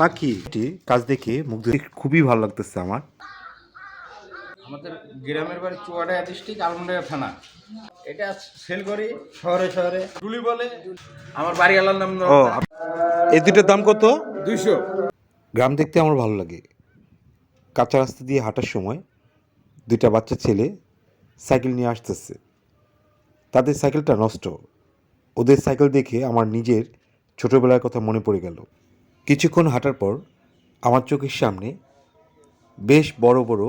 পাখি। কাজ দেখে মুগ্ধ খুবই ভালো লাগতেছে আমার। আমাদের গ্রামের বাড়ি চুয়াডাঙ্গা ডিস্ট্রিক্ট আলমডাঙ্গা থানা। এটা সেল করি শহরে শহরে। টুলি বলে। আমার বাড়িওয়ালার নাম ও এই দুটোর দাম কত? দুইশো। গ্রাম দেখতে আমার ভালো লাগে। কাঁচা রাস্তা দিয়ে হাঁটার সময় দুইটা বাচ্চা ছেলে সাইকেল নিয়ে আসতেছে। তাদের সাইকেলটা নষ্ট। ওদের সাইকেল দেখে আমার নিজের ছোটোবেলার কথা মনে পড়ে গেল। কিছুক্ষণ হাঁটার পর আমার চোখের সামনে বেশ বড় বড়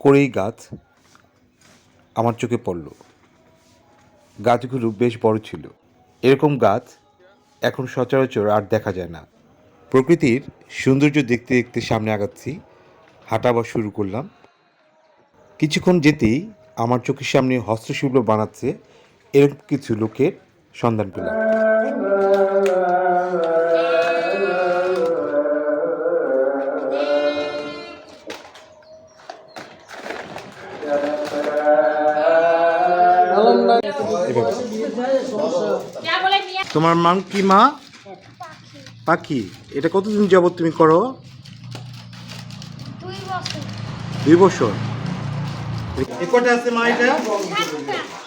করেই গাছ আমার চোখে পড়ল। গাছগুলো বেশ বড় ছিল। এরকম গাছ এখন সচরাচর আর দেখা যায় না। প্রকৃতির সৌন্দর্য দেখতে দেখতে সামনে আগাচ্ছি, হাঁটা আবার শুরু করলাম। কিছুক্ষণ যেতেই আমার চোখের সামনে হস্তশিল্প বানাচ্ছে এরকম কিছু লোকের সন্ধান পেলাম। তোমার মাং কি মা? পাখি। এটা কতদিন যাবত তুমি করো? দুই বছর? কটা আছে মা এটা?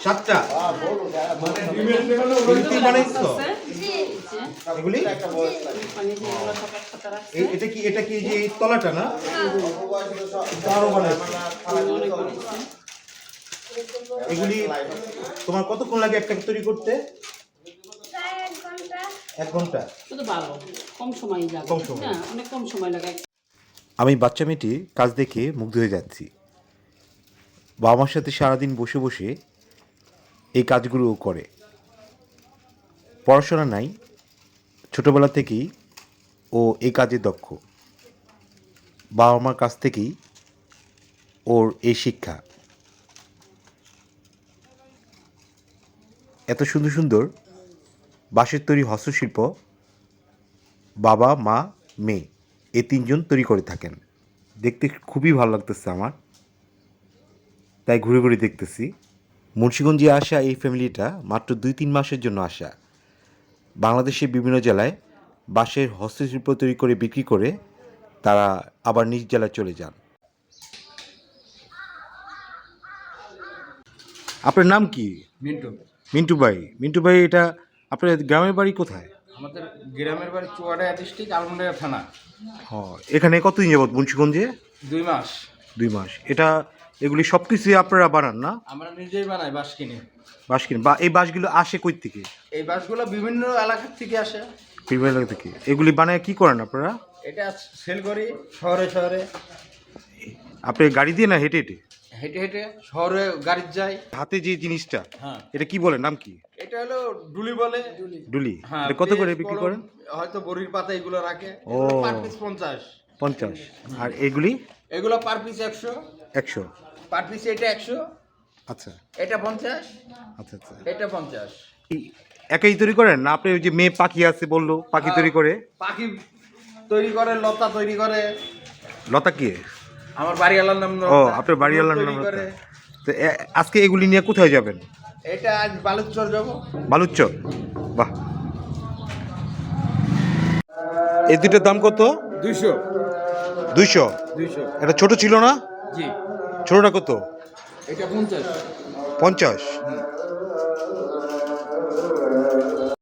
সাতটা। এগুলি? এটা কি এটা কি যে এই তলাটা না? আরও বানাইছো। এগুলি তোমার কতক্ষণ লাগে একটা তৈরি করতে? এক ঘণ্টা। কম সময় যাবে কম সময়। অনেক কম সময় লাগে। আমি বাচ্চা মেয়েটি কাজ দেখে মুগ্ধ হয়ে যাচ্ছি। বাবা মার সাথে সারাদিন বসে বসে এই কাজগুলো করে। পড়াশোনা নাই। ছোটবেলা থেকেই ও এই কাজে দক্ষ। বাবা মার কাছ থেকেই ওর এই শিক্ষা। এত সুন্দর সুন্দর বাঁশের তৈরি হস্তশিল্প বাবা, মা, মেয়ে, এই তিনজন তৈরি করে থাকেন। দেখতে খুবই ভালো লাগতেছে আমার। তাই ঘুরে ঘুরে দেখতেছি। মুন্সিগঞ্জে আসা এই ফ্যামিলিটা মাত্র দুই তিন মাসের জন্য আসা। বাংলাদেশের বিভিন্ন জেলায় বাঁশের হস্তশিল্প তৈরি করে বিক্রি করে তারা আবার নিজ জেলায় চলে যান। আপনার নাম কি? মিন্টু। মিন্টু ভাই। মিন্টু ভাই এটা আপনার গ্রামের বাড়ি কোথায়? আমাদের গ্রামের বাড়ি চুয়াডাঙ্গা ডিস্ট্রিক্ট আলমডাঙ্গা থানা। হ্যাঁ এখানে কতদিন যাবত মুন্সিগঞ্জে? দুই মাস। দুই মাস। এটা এগুলি সব কিছুই আপনারা বানান না? আমরা নিজেই বানাই বাস কিনে। বাঁশ কিনে। বা এই বাঁশগুলো আসে কই থেকে? এই বাসগুলো বিভিন্ন এলাকার থেকে আসে। বিভিন্ন এলাকা থেকে। এগুলি বানায় কি করেন আপনারা? এটা সেল করি শহরে শহরে। আপনি গাড়ি দিয়ে না হেঁটে হেঁটে? হেঁটে হেঁটে শহরে গাড়ির যাই। হাতে যে জিনিসটা হ্যাঁ। এটা কি বলে নাম কি? এটা হলো ডুলি বলে। ডুলি। হ্যাঁ এটা কত করে বিক্রি করেন? হয়তো বড়ির পাতা এগুলো রাখে। ও। পার পিস পঞ্চাশ। পঞ্চাশ। আর এগুলি? এগুলো পার পিস একশো। একশো। পার পিস এটা একশো। আচ্ছা। এটা পঞ্চাশ। আচ্ছা আচ্ছা। এটা পঞ্চাশ। একাই তৈরি করেন? না আপনি ওই যে মেয়ে পাখি আছে বলল পাখি তৈরি করে? পাখি তৈরি করে লতা তৈরি করে। লতা কি? আমার বাড়িওয়ালার নাম ও আপনার বাড়িওয়ালার নাম করে। তো আজকে এগুলি নিয়ে কোথায় যাবেন? এটা আজ বালুচর যাব। বালুচর? বাহ। এই দুটোর দাম কত? দুইশো। দুইশো? দুইশো। এটা ছোট ছিল না? জি। ছোটটা কত? পঞ্চাশ।